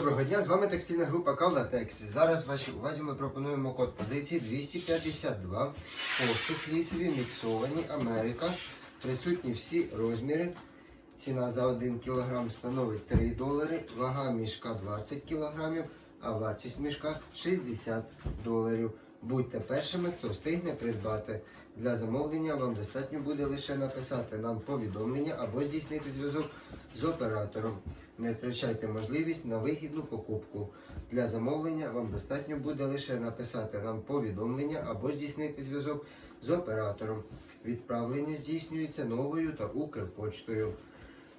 Доброго дня, з вами текстильна група Кавлатекс. Зараз вашій увазі ми пропонуємо код позиції 252. Кофти флісові, міксовані, Америка. Присутні всі розміри. Ціна за 1 кг становить 3 долари, вага мішка 20 кг, а вартість мішка 60 доларів. Будьте першими, хто встигне придбати. Для замовлення вам достатньо буде лише написати нам повідомлення або здійснити зв'язок з оператором. Не втрачайте можливість на вигідну покупку. Для замовлення вам достатньо буде лише написати нам повідомлення або здійснити зв'язок з оператором. Відправлення здійснюється новою та Укрпочтою.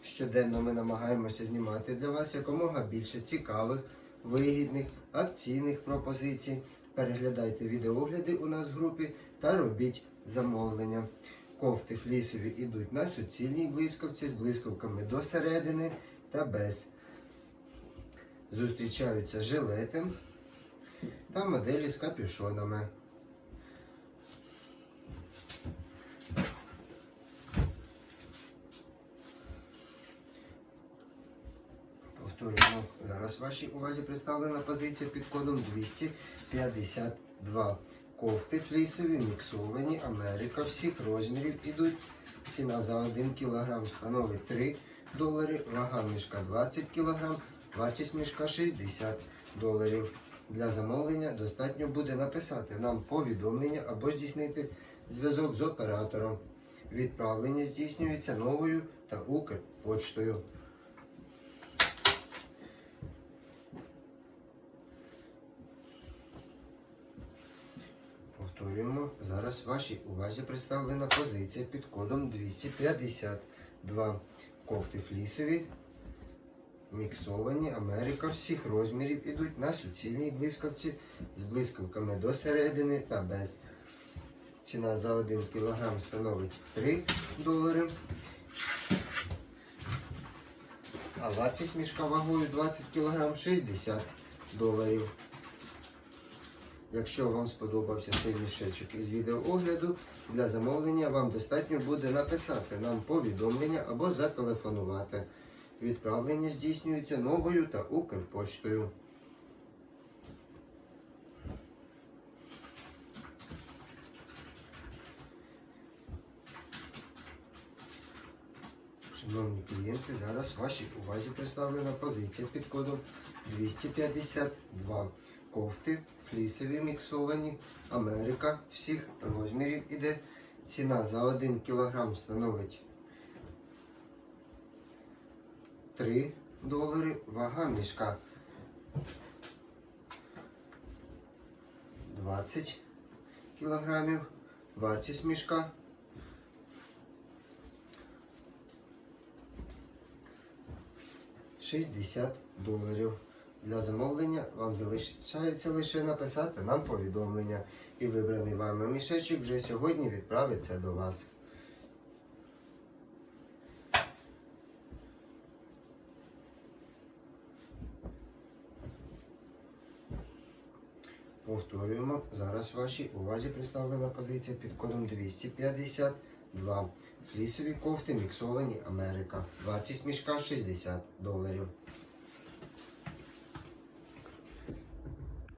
Щоденно ми намагаємося знімати для вас якомога більше цікавих, вигідних, акційних пропозицій. Переглядайте відеогляди у нас в групі та робіть замовлення. Кофти флісові йдуть на суцільній блискавці з блискавками до середини та без. Зустрічаються жилети та моделі з капюшонами. Повторюємо, зараз вашій увазі представлена позиція під кодом 252. Кофти флісові, міксовані, Америка всіх розмірів ідуть. Ціна за 1 кг становить 3 долари, вага мішка 20 кг, вартість мішка 60 доларів. Для замовлення достатньо буде написати нам повідомлення або здійснити зв'язок з оператором. Відправлення здійснюється новою та Укрпочтою. Повторюємо, зараз вашій увазі представлена позиція під кодом 252. Кофти флісові, міксовані, Америка всіх розмірів ідуть на суцільній блискавці з блискавками до середини та без. Ціна за 1 кг становить 3 долари. А вартість мішка вагою 20 кг 60 доларів. Якщо вам сподобався цей мішечок із відеоогляду, для замовлення вам достатньо буде написати нам повідомлення або зателефонувати. Відправлення здійснюється новою та Укрпочтою. Шановні клієнти, зараз вашій увазі представлена позиція під кодом 252. Кофти флісові міксовані, Америка всіх розмірів іде. Ціна за 1 кг становить 3 долари. Вага мішка 20 кілограмів. Вартість мішка 60 доларів. Для замовлення вам залишається лише написати нам повідомлення, і вибраний вами мішечок вже сьогодні відправиться до вас. Повторюємо, зараз вашій увазі представлена позиція під кодом 252. Флісові кофти міксовані Америка. Вартість мішка 60 доларів.